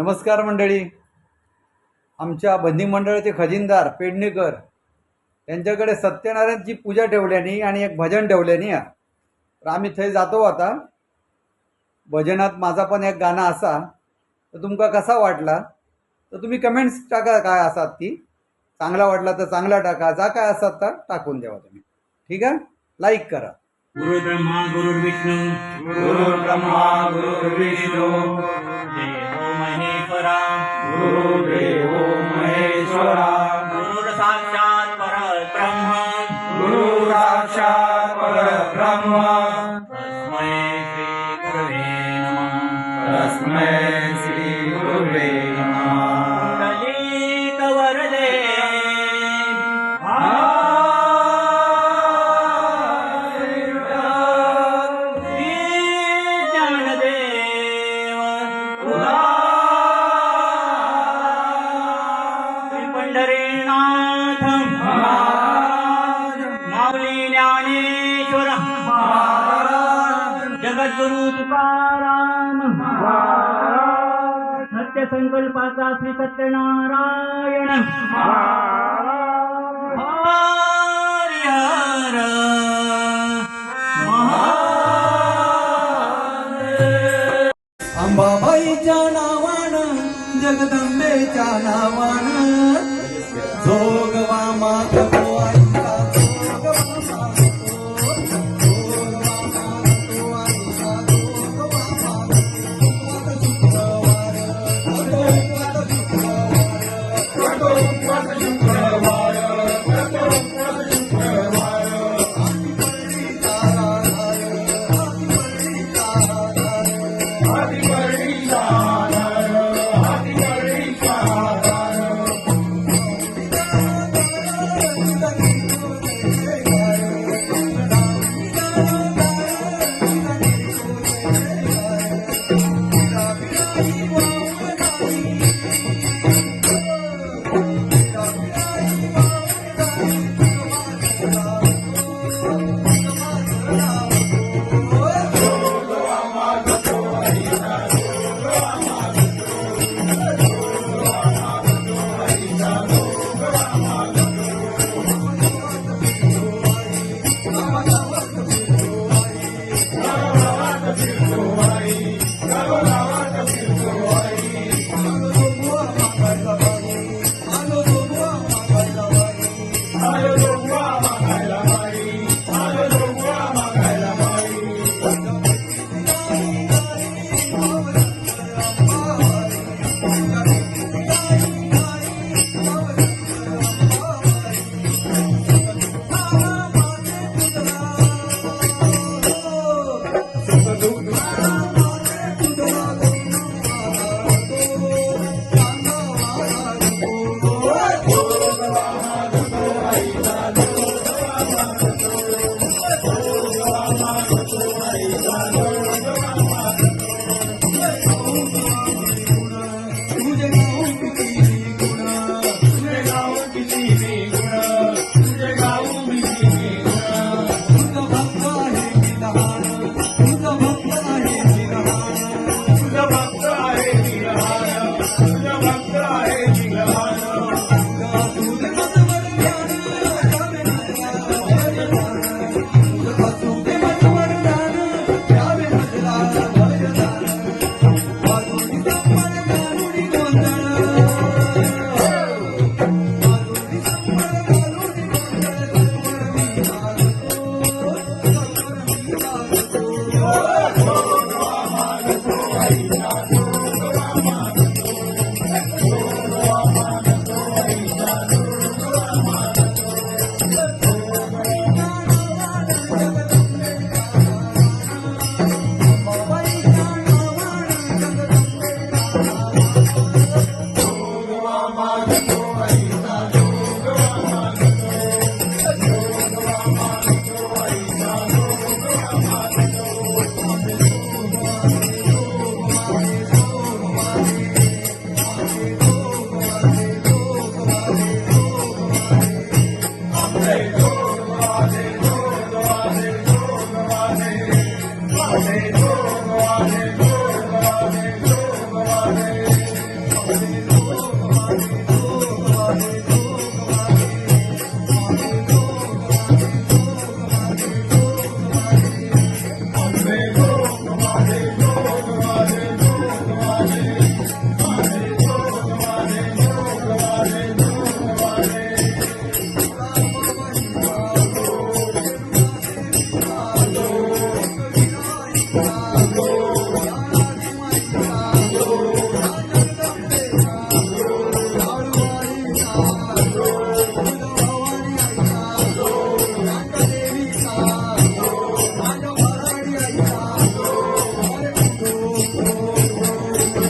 नमस्कार मंडळी. आमच्या बंदी मंडळाचे खजिनदार पेडणेकर यांच्याकडे सत्यनारायणची पूजा ठेवल्यानी आणि एक भजन ठेवल्यानी या. तर आम्ही थंय जातो आता. भजनात माझा पण एक गाणं असा. तर तुमका कसा वाटला? तर तुम्ही कमेंट्स टाका काय असात ती. चांगला वाटला तर चांगला टाका. जा काय असतात तर टाकून द्यावा तुम्ही. ठीक आहे? लाईक करा. गुरु ब्रह्मा गुरु विष्णू गुरु ब्रह्मा गुरु विष्णू महेश्वरा गुरुर्देवो महेश्वरा। गुरुर् साक्षात् परब्रह्म। गुरु साक्षात पर ब्रह्म तस्मै श्री गुरुवे नमः। तस्मै श्री गुरुवे नमः। जगद्गुरु तुकाराम सत्य संकल्पाचा श्री सत्यनारायण। अंबाबाईच्या नावानं जगदंबेच्या नावानं जोगवा Wow. thank